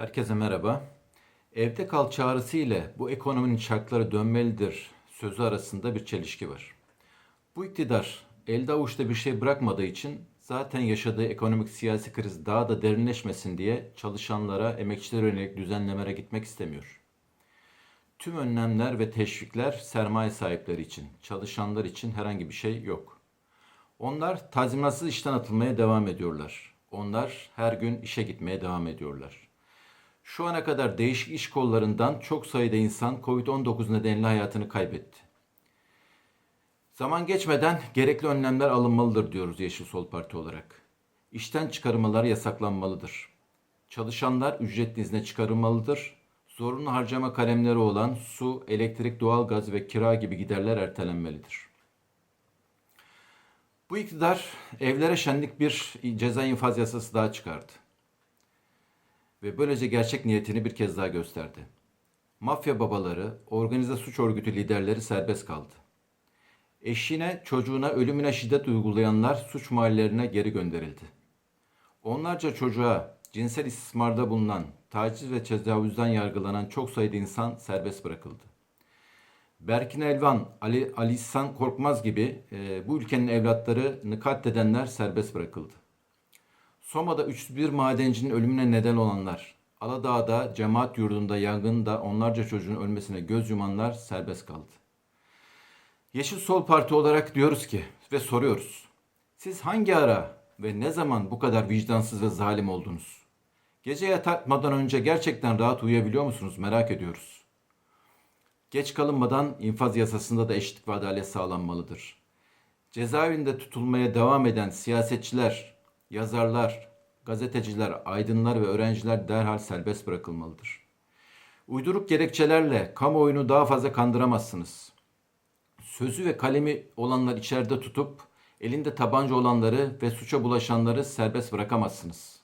Herkese merhaba. Evde kal çağrısı ile bu ekonominin çarkları dönmelidir sözü arasında bir çelişki var. Bu iktidar elde avuçta bir şey bırakmadığı için zaten yaşadığı ekonomik siyasi kriz daha da derinleşmesin diye çalışanlara, emekçilere yönelik düzenlemelere gitmek istemiyor. Tüm önlemler ve teşvikler sermaye sahipleri için, çalışanlar için herhangi bir şey yok. Onlar tazminatsız işten atılmaya devam ediyorlar. Onlar her gün işe gitmeye devam ediyorlar. Şu ana kadar değişik iş kollarından çok sayıda insan Covid-19 nedeniyle hayatını kaybetti. Zaman geçmeden gerekli önlemler alınmalıdır diyoruz Yeşil Sol Parti olarak. İşten çıkarılmalar yasaklanmalıdır. Çalışanlar ücretli izne çıkarılmalıdır. Zorunlu harcama kalemleri olan su, elektrik, doğalgaz ve kira gibi giderler ertelenmelidir. Bu iktidar evlere şenlik bir ceza infaz yasası daha çıkardı. Ve böylece gerçek niyetini bir kez daha gösterdi. Mafya babaları, organize suç örgütü liderleri serbest kaldı. Eşine, çocuğuna ölümüne şiddet uygulayanlar suç mahallelerine geri gönderildi. Onlarca çocuğa cinsel istismarda bulunan, taciz ve tecavüzden yargılanan çok sayıda insan serbest bırakıldı. Berkin Elvan, Ali, Ali İhsan Korkmaz gibi e, bu ülkenin evlatlarını katledenler serbest bırakıldı. Soma'da 301 madencinin ölümüne neden olanlar, Aladağ'da cemaat yurdunda yangında onlarca çocuğun ölmesine göz yumanlar serbest kaldı. Yeşil Sol Parti olarak diyoruz ki ve soruyoruz. Siz hangi ara ve ne zaman bu kadar vicdansız ve zalim oldunuz? Gece yatmadan önce gerçekten rahat uyuyabiliyor musunuz merak ediyoruz. Geç kalınmadan infaz yasasında da eşitlik ve adalet sağlanmalıdır. Cezaevinde tutulmaya devam eden siyasetçiler, yazarlar, gazeteciler, aydınlar ve öğrenciler derhal serbest bırakılmalıdır. Uyduruk gerekçelerle kamuoyunu daha fazla kandıramazsınız. Sözü ve kalemi olanlar içeride tutup elinde tabanca olanları ve suça bulaşanları serbest bırakamazsınız.